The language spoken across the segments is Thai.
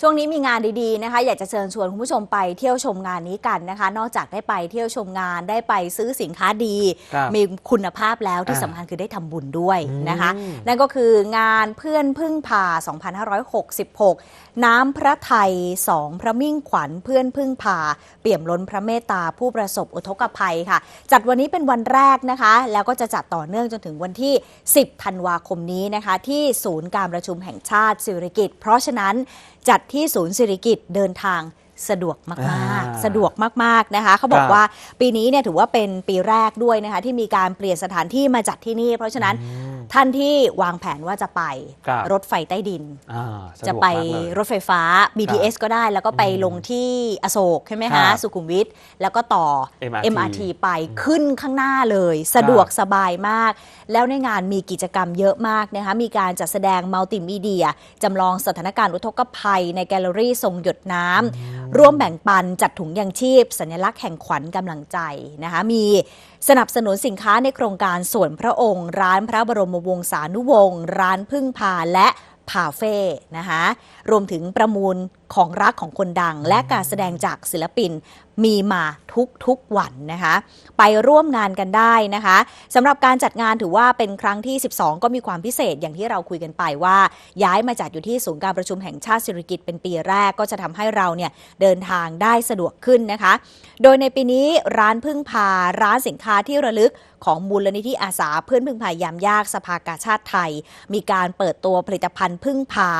ช่วงนี้มีงานดีๆนะคะ อยากจะเชิญชวนคุณผู้ชมไปเที่ยวชมงานนี้กันนะคะ นอกจากได้ไปเที่ยวชมงานได้ไปซื้อสินค้าดี ครับมีคุณภาพแล้วที่อ่าสำคัญคือได้ทำบุญด้วยนะคะ อืม นั่นก็คืองานเพื่อนพึ่งพา 2566 น้ำพระไทยสองพระมิ่งขวัญเพื่อนพึ่งพา เปี่ยมล้นพระเมตตาผู้ประสบอุทกภัยค่ะ จัดวันนี้เป็นวันแรกนะคะ แล้วก็จะจัดต่อเนื่องจนถึงวันที่ 10 ธันวาคมนี้นะคะ ที่ศูนย์การประชุมแห่งชาติสิริกิติ์เพราะฉะนั้นจัดที่ศูนย์สิริกิติ์เดินทางสะดวกมากอ่าๆสะดวกมากๆนะคะ เขาบอกครับว่าปีนี้เนี่ยถือว่าเป็นปีแรกด้วยนะคะที่มีการเปลี่ยนสถานที่มาจัดที่นี่ เพราะฉะนั้นอืม ท่านที่วางแผนว่าจะไปครับรถไฟใต้ดิน อ่าสจะดวกไปมากเลย รถไฟฟ้า BTS ก็ได้ แล้วก็ไปอืมลงที่อโศกใช่ไหมครัคะ บสุขุมวิทแล้วก็ต่อ MRT MRT ไปขึ้นข้างหน้าเลย สะดวกสบายมาก แล้วในงานมีกิจกรรมเยอะมากนะคะ มีการจัดแสดงมัลติมีเดียจำลองสถานการณ์อุทกภัยในแกลเลอรี่ทรงหยดน้ำ ร่วมแบ่งปันจัดถุงยังชีพ สัญลักษณ์แห่งขวัญกำลังใจนะคะมีสนับสนุนสินค้าในโครงการส่วนพระองค์ ร้านพระบรมวงศานุวงศ์ร้านพึ่งพาและพาเฟ่นะคะรวมถึงประมูลของรักของคนดัง และการแสดงจากศิลปินมีมาทุกทุกวันนะคะ ไปร่วมงานกันได้นะคะสำหรับการจัดงานถือว่าเป็นครั้งที่ 12 ก็มีความพิเศษอย่างที่เราคุยกันไปว่า ย้ายมาจัดอยู่ที่ศูนย์การประชุมแห่งชาติสิริกิติ์เป็นปีแรกก็จะทำให้เราเนี่ยเดินทางได้สะดวกขึ้นนะคะ โดยในปีนี้ร้านพึ่งพาร้านสินค้าที่ระลึกของมูลนิธิอาสาเพื่อนพึ่งพายามยากสภากาชาติไทย มีการเปิดตัวผลิตภัณฑ์พึ่งพา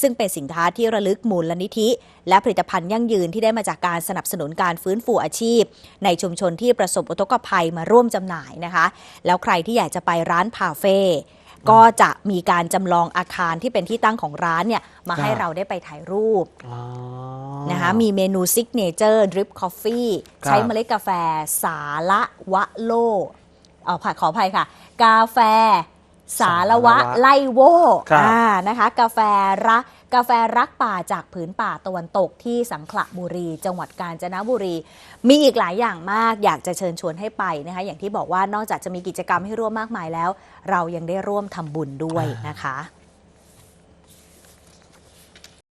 ซึ่งเป็นสินค้าที่ระลึกมูลนิธิ และผลิตภัณฑ์ยั่งยืนที่ได้มาจากการสนับสนุนการฟื้นฟูอาชีพ ในชุมชนที่ประสบอุทกภัยมาร่วมจำหน่ายนะคะ แล้วใครที่อยากจะไปร้านพาเฟ่ก็จะมีการจำลองอาคารที่เป็นที่ตั้งของร้านเนี่ยมาให้ครับเราได้ไปถ่ายรูปอ๋อนะคะมีเมนูซิกเนเจอร์ดริปคอฟฟี่ครับใช้เมล็ดกาแฟ สาระวะโลเอาผ่าขออภัยค่ะ กาแฟ สารวะไลโวครับอ่านะคะ กาแฟรัก กาแฟรักป่าจากผืนป่าตะวันตกที่สังขละบุรี จังหวัดกาญจนบุรี มีอีกหลายอย่างมากอยากจะเชิญชวนให้ไปนะคะอย่างที่บอกว่านอกจากจะมีกิจกรรมให้ร่วมมากมายแล้ว เรายังได้ร่วมทำบุญด้วยนะคะ